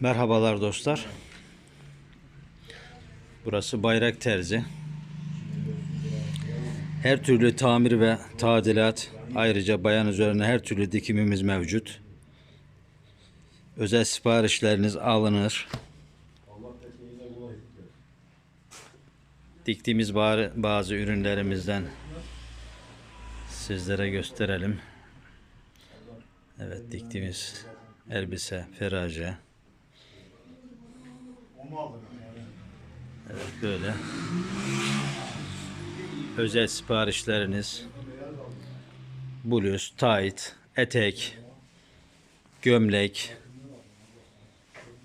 Merhabalar dostlar. Burası Bayrak Terzi. Her türlü tamir ve tadilat, ayrıca bayan üzerine her türlü dikimimiz mevcut. Özel siparişleriniz alınır. Diktiğimiz ba- bazı ürünlerimizden sizlere gösterelim. Evet diktiğimiz elbise, ferace. Evet böyle. Özel siparişleriniz bluz, tight, etek, gömlek,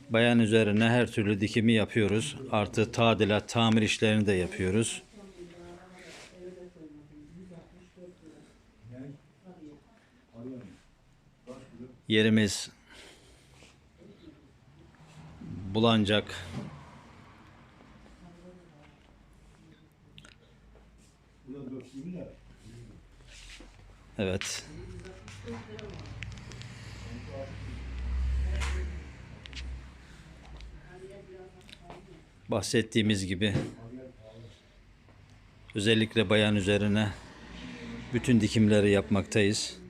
bayan üzerine her türlü dikimi yapıyoruz. Artı tadilat, tamir işlerini de yapıyoruz. Yerimiz Bulancak Evet. Bahsettiğimiz gibi özellikle bayan üzerine bütün dikimleri yapmaktayız.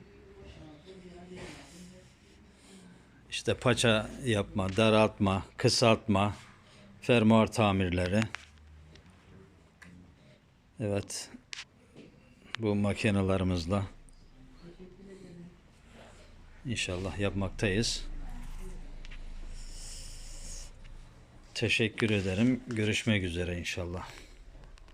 İşte paça yapma, daraltma, kısaltma, fermuar tamirleri. Evet. Bu makinalarımızla inşallah yapmaktayız. Teşekkür ederim. Görüşmek üzere inşallah.